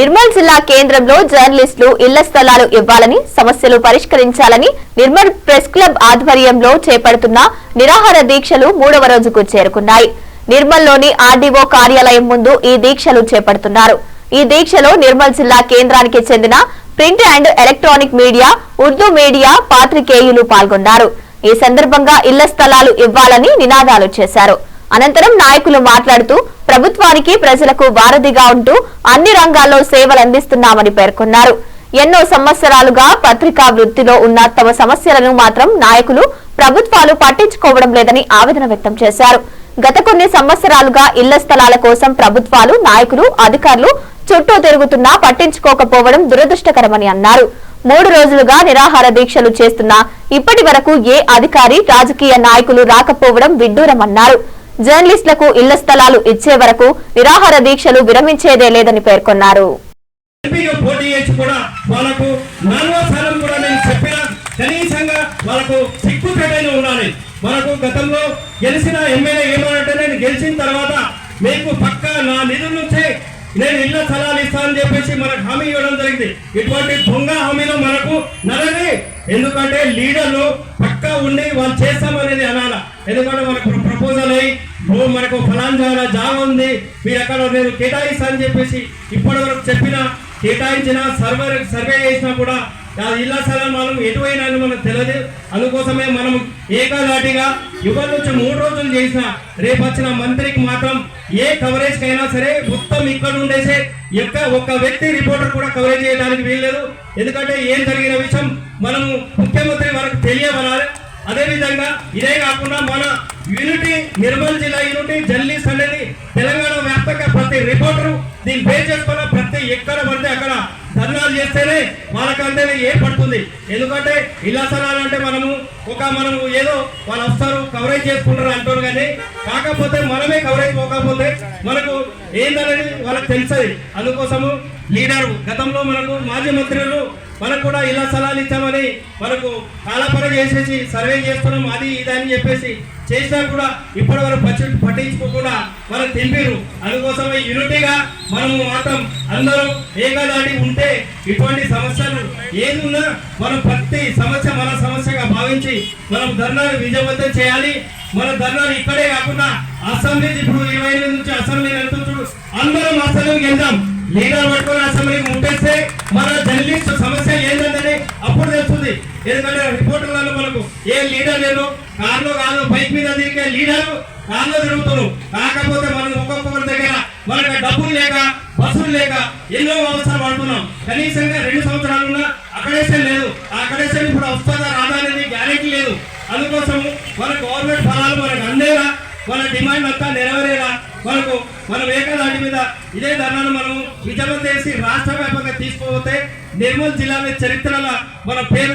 నిర్మల్ జిల్లా కేంద్రంలో జర్నలిస్టులు ఇళ్ళ స్థలాలు ఇవ్వాలని సమస్యలు పరిష్కరించాలని నిర్మల్ ప్రెస్ క్లబ్ ఆధ్వర్యంలో చేపడుతున్న నిరాహార దీక్షలు మూడవ రోజుకు చేరుకున్నాయి. నిర్మల్లోని ఆర్డీఓ కార్యాలయం ముందు ఈ దీక్షలు చేపడుతున్నారు. ఈ దీక్షలో నిర్మల్ జిల్లా కేంద్రానికి చెందిన print and electronic media Urdu media పాత్రికేయులు పాల్గొన్నారు. ఈ సందర్భంగా ఇళ్ళ స్థలాలు ఇవ్వాలని నినాదాలు చేశారు. అనంతరం నాయకులు మాట్లాడుతూ ప్రభుత్వానికి ప్రజలకు వారధిగా ఉంటూ అన్ని రంగాల్లో సేవలు అందిస్తున్నామని పేర్కొన్నారు. ఎన్నో సంవత్సరాలుగా పత్రికా వృత్తిలో ఉన్న తమ సమస్యలను మాత్రం నాయకులు ప్రభుత్వాలు పట్టించుకోవడం లేదని ఆవేదన వ్యక్తం చేశారు. గత కొన్ని సంవత్సరాలుగా ఇళ్ళ స్థలాల కోసం ప్రభుత్వాలు నాయకులు అధికారులు చుట్టూ తిరుగుతున్నా పట్టించుకోకపోవడం దురదృష్టకరమని అన్నారు. మూడు రోజులుగా నిరాహార దీక్షలు చేస్తున్నా ఇప్పటి వరకు ఏ అధికారి రాజకీయ నాయకులు రాకపోవడం విడ్డూరమన్నారు. జర్నలిస్టులకు ఇళ్ళ స్థలాలు ఇచ్చే వరకు నిరాహార దీక్షలు విరమించేదే లేదని పేర్కొన్నారు. కూడా కూడా నేను కనీసంగా వాళ్ళకు సిగ్గుచేటైన ఉండాలి. మనకు గతంలో గెలిచిన ఎమ్మెల్యే ఏమన్నట్టే నేను గెలిచిన తర్వాత మీకు పక్క నా నిధుల నుంచే నేను ఇళ్ళ స్థలాలు ఇస్తానని చెప్పేసి మనకు హామీ ఇవ్వడం జరిగింది. ఇటువంటి దొంగ హామీలు మనకు నరని ఎందుకంటే లీడర్లు పక్కా ఉండి వాళ్ళు చేస్తామనేది అనాల. ఎందుకంటే మనకు మనకు ఫలాంజాల జాగా ఉంది. మీరు అక్కడ నేను కేటాయిస్తా అని చెప్పేసి ఇప్పటి వరకు చెప్పిన కేటాయించిన సర్వే సర్వే చేసినా కూడా ఆ ఇళ్ళ స్థలం మనం ఎటువైనా అని మనకు తెలియదు అందుకోసమే మనం ఏకదాటిగా యుగం నుంచి మూడు రోజులు చేసిన రేపు వచ్చిన మంత్రికి మాత్రం ఏ కవరేజ్ కైనా సరే మొత్తం ఇక్కడ ఉండేసే ఎక్క ఒక్క వ్యక్తి రిపోర్టర్ కూడా కవరేజ్ చేయడానికి వీల్లేదు. ఎందుకంటే ఏం జరిగిన విషయం మనము ముఖ్యమంత్రి మనకు తెలియబడాలి అదేవిధంగా ఇదే కాకుండా మన యూనిటీ నిర్మల్ జిల్లా యూనిటీ జర్నలిస్ట్ అనేది తెలంగాణ వ్యాప్తంగా ప్రతి రిపోర్టరు దీన్ని పే చేసుకున్న ప్రతి ఎక్కడ పడితే అక్కడ ధర్నాలు చేస్తేనే వాళ్ళకంటే ఏర్పడుతుంది ఎందుకంటే ఇలా స్థలాలు అంటే మనము ఒక మనము ఏదో వాళ్ళు వస్తారు కవరేజ్ చేసుకుంటారు అంటారు కానీ కాకపోతే మనమే కవరేజ్ పోకపోతే మనకు ఏందనేది వాళ్ళకి తెలుసది అందుకోసము లీడరు గతంలో మనకు మాజీ మంత్రులు మనకు కూడా ఇలా సలహాలు ఇచ్చామని మనకు కాలపర చేసేసి సర్వే చేస్తున్నాం అది ఇది అని చెప్పేసి చేసినా కూడా ఇప్పటి వరకు పచ్చి పట్టించుకోకుండా మనం తెలిపారు అందుకోసమే యూనిటీగా మనము మాత్రం అందరూ ఏకదాటి ఉంటే ఇటువంటి సమస్యలు ఏది ఉన్నా మనం ప్రతి సమస్య మన సమస్యగా భావించి మనం ధర్నాలు విజయవంతం చేయాలి. మన ధర్నాలు ఇక్కడే కాకుండా అసెంబ్లీ ఇప్పుడు ఇరవై ఎనిమిది నుంచి అసెంబ్లీ వెళ్తుంటారు అందరం అసెంబ్లీకి వెళ్దాం. లీడర్ పట్టుకొని అసెంబ్లీకి ముట్టేస్తే మన జర్నలిస్ట్ సమస్య ఏంటంటే అప్పుడు తెలుస్తుంది. ఎందుకంటే రిపోర్టర్లలో మనకు ఏ లీడర్ లేదు కార్లో కాదు బైక్ మీద తిరిగే లీడర్ కార్లో తిరుగుతున్నాం కాకపోతే మనం ఒక్కొక్కరి దగ్గర మనకి డబ్బులు లేక బస్సులు లేక ఎన్నో అవసరం పడుతున్నాం. కనీసంగా రెండు సంవత్సరాలు ఉన్నా అక్కడేషన్ లేదు. ఆ అక్కడేషన్ ఇప్పుడు వస్తుందా రాదా అనేది గ్యారెంటీ లేదు. అందుకోసం మన గవర్నమెంట్ ఫలాలు మనకు అందేలా మన డిమాండ్ అంతా నెరవేరేలా మనకు మనం ఏకదాటి మీద ఇదే ధర్నాను మనం విజయం చేసి రాష్ట్ర వ్యాపకంగా తీసుకోపోతే నిర్మల్ జిల్లా మీద చరిత్రలో మన పేరు